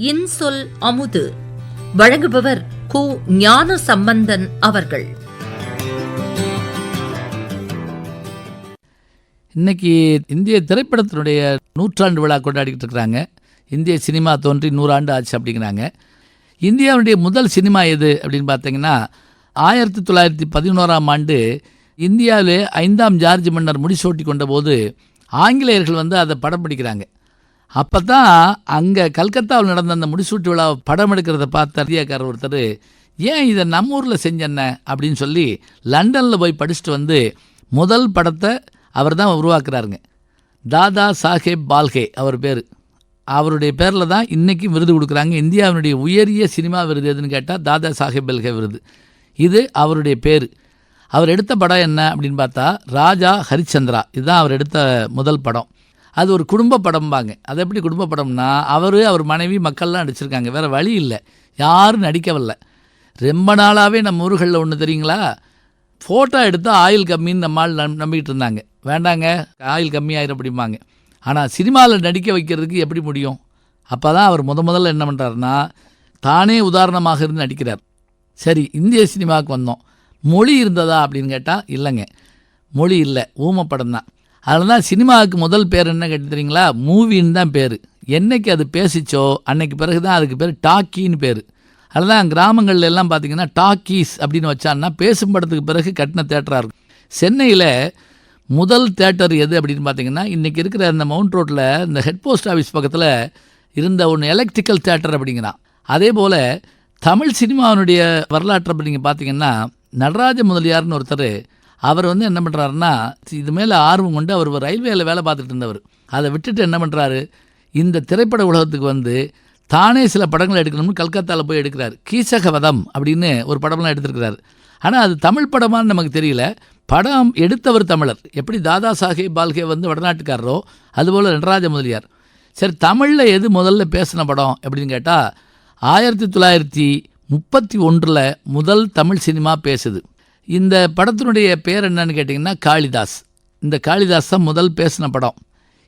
இன்சொல் அமுது. வழங்குபவர் கு ஞான சம்பந்தன் அவர்கள். இன்னைக்கு இந்திய திரைப்படத்தினுடைய நூற்றாண்டு விழா கொண்டாடிக்கிட்டு இருக்கிறாங்க. இந்திய சினிமா தோன்றி நூறாண்டு ஆச்சு அப்படிங்கிறாங்க. இந்தியாவுடைய முதல் சினிமா எது அப்படின்னு பார்த்தீங்கன்னா ஆயிரத்தி தொள்ளாயிரத்தி பதினோராம் ஆண்டு இந்தியாவிலே ஐந்தாம் ஜார்ஜ் மன்னர் முடிசூட்டி கொண்டபோது ஆங்கிலேயர்கள் வந்து அதை படம் பிடிக்கிறாங்க. அப்போ தான் அங்கே கல்கத்தாவில் நடந்த அந்த முடிசூட்டு விழாவை படம் எடுக்கிறத பார்த்த இந்தியாக்காரர் ஒருத்தர் ஏன் இதை நம்ம ஊரில் செஞ்சென்ன? அப்படின்னு சொல்லி லண்டனில் போய் படிச்சுட்டு வந்து முதல் படத்தை அவர் தான் உருவாக்குறாருங்க. தாதா சாஹேப் பால்கே அவர் பேர். அவருடைய பேரில் தான் இன்றைக்கி விருது கொடுக்குறாங்க. இந்தியாவினுடைய உயரிய சினிமா விருது எதுன்னு கேட்டால் தாதா சாஹேப் பல்கே விருது. இது அவருடைய பேர். அவர் எடுத்த படம் என்ன அப்படின்னு பார்த்தா ராஜா ஹரிச்சந்திரா. இதுதான் அவர் எடுத்த முதல் படம். அது ஒரு குடும்ப படம்பாங்க. அது எப்படி குடும்ப படம்னா அவர் அவர் மனைவி மக்கள்லாம் நடிச்சிருக்காங்க. வேறு வழி இல்லை. யாரும் நடிக்கவில்லை. ரொம்ப நாளாகவே நம்ம ஊர்களில் ஒன்று தெரியுங்களா? ஃபோட்டோ எடுத்தால் ஆயில் கம்மின்னு நம்மால் நம் நம்பிக்கிட்டு இருந்தாங்க. வேண்டாங்க ஆயில் கம்மியாயிரும் அப்படிம்பாங்க. ஆனால் சினிமாவில் நடிக்க வைக்கிறதுக்கு எப்படி முடியும்? அப்போ தான் அவர் முத முதல்ல என்ன பண்ணுறாருன்னா தானே உதாரணமாக இருந்து நடிக்கிறார். சரி இந்திய சினிமாவுக்கு வந்தோம். மொழி இருந்ததா அப்படின்னு கேட்டால் இல்லைங்க. மொழி இல்லை. ஊமப்படம் படம் தான் அதில் தான் சினிமாவுக்கு முதல் பேர் என்ன கேட்டுறீங்களா மூவின்னு தான் பேர். என்னைக்கு அது பேசிச்சோ அன்னைக்கு பிறகு தான் அதுக்கு பேர் டாக்கின்னு பேர். அதில் தான் கிராமங்கள்ல எல்லாம் பார்த்தீங்கன்னா டாக்கீஸ் அப்படின்னு வச்சான்னா பேசும் படத்துக்கு பிறகு கட்டின தேட்டராக இருக்கும். சென்னையில் முதல் தேட்டர் எது அப்படின்னு பார்த்தீங்கன்னா இன்றைக்கி இருக்கிற அந்த மவுண்ட் ரோட்டில் இந்த ஹெட் போஸ்ட் ஆஃபீஸ் பக்கத்தில் இருந்த ஒன்று எலக்ட்ரிக்கல் தேட்டர் அப்படிங்கிறான். அதே போல் தமிழ் சினிமாவினுடைய வரலாற்றை அப்படிங்க நீங்கள் பார்த்தீங்கன்னா நடராஜ முதலியார்னு ஒருத்தர் அவர் வந்து என்ன பண்ணுறாருன்னா இது மேலே ஆர்வம் கொண்டு அவர் ரயில்வேயில் ரயில்வேல வேலை பார்த்துட்டு இருந்தவர். அதை விட்டுட்டு என்ன பண்ணுறாரு இந்த திரைப்பட உலகத்துக்கு வந்து தானே சில படங்கள் எடுக்கணும்னு கல்கத்தாவில் போய் எடுக்கிறார். கீசகவதம் அப்படின்னு ஒரு படம்லாம் எடுத்திருக்கிறார். ஆனால் அது தமிழ் படமான்னு நமக்கு தெரியல. படம் எடுத்தவர் தமிழர். எப்படி தாதா சாஹேப் பால்கே வந்து வடநாட்டுக்காரரோ அதுபோல் நடராஜ முதலியார். சரி தமிழில் எது முதல்ல பேசின படம் அப்படின்னு கேட்டால் ஆயிரத்தி தொள்ளாயிரத்தி முப்பத்தி ஒன்றில் முதல் தமிழ் சினிமா பேசுது. இந்த படத்தினுடைய பேர் என்னன்னு கேட்டிங்கன்னா காளிதாஸ். இந்த காளிதாஸ் தான் முதல் பேசின படம்.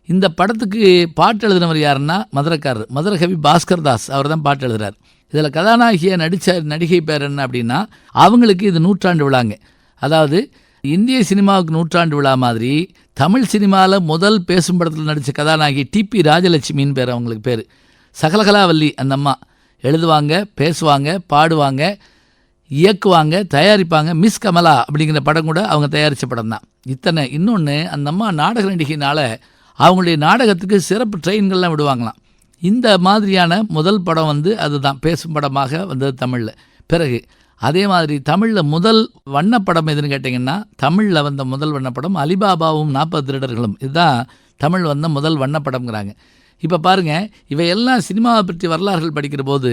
இந்த படத்துக்கு பாட்டு எழுதினவர் யாருன்னா மதுரக்காரர் மதுரகவி பாஸ்கர் தாஸ். அவர் தான் பாட்டு எழுதுகிறார் இதில் கதாநாயகியை நடித்த நடிகை பேர் என்ன அப்படின்னா அவங்களுக்கு இது நூற்றாண்டு விழாங்க. அதாவது இந்திய சினிமாவுக்கு நூற்றாண்டு விழா மாதிரி தமிழ் சினிமாவில் முதல் பேசும் படத்தில் நடித்த கதாநாயகி டிபி ராஜலட்சுமின்னு பேர் அவங்களுக்கு பேர். சகலகலாவல்லி அந்த அம்மா. எழுதுவாங்க பேசுவாங்க பாடுவாங்க. இயக்குவாங்க தயாரிப்பாங்க மிஸ் கமலா அப்படிங்கிற படம் கூட அவங்க தயாரித்த படம் தான் இத்தனை இன்னொன்று அந்த அம்மா நாடக நடிகையினால் அவங்களுடைய நாடகத்துக்கு சிறப்பு ட்ரெயின்கள்லாம் விடுவாங்களாம். இந்த மாதிரியான முதல் படம் வந்து அதுதான் பேசும் படமாக வந்தது தமிழில். பிறகு அதே மாதிரி தமிழில் முதல் வண்ணப்படம் எதுன்னு கேட்டிங்கன்னா தமிழில் வந்த முதல் வண்ணப்படம் அலிபாபாவும் நாற்பது திருடர்களும். இதுதான் தமிழ் வந்த முதல் வண்ணப்படம்ங்கிறாங்க இப்போ பாருங்கள் இவையெல்லாம் சினிமாவை பற்றி வரலாறுகள் படிக்கிற போது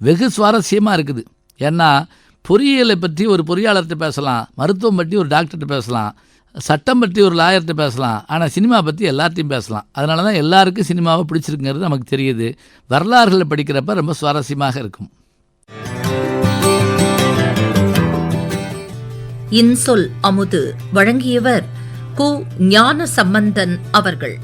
வெகு சுவாரஸ்யமாக இருக்குது. ஏன்னா பொறியியலை பற்றி ஒரு பொறியாளர்கிட்ட பேசலாம் மருத்துவம் பற்றி ஒரு டாக்டர்கிட்ட பேசலாம் சட்டம் பற்றி ஒரு லாயர்கிட்ட பேசலாம் ஆனால் சினிமா பற்றி எல்லாத்தையும் பேசலாம். அதனால தான் எல்லாருக்கும் சினிமாவை பிடிச்சிருக்குங்கிறது நமக்கு தெரியுது. வரலாறுகளை படிக்கிறப்ப ரொம்ப சுவாரஸ்யமாக இருக்கும். இன்சொல் அமுது வழங்கியவர் கு ஞான சம்பந்தன் அவர்கள்.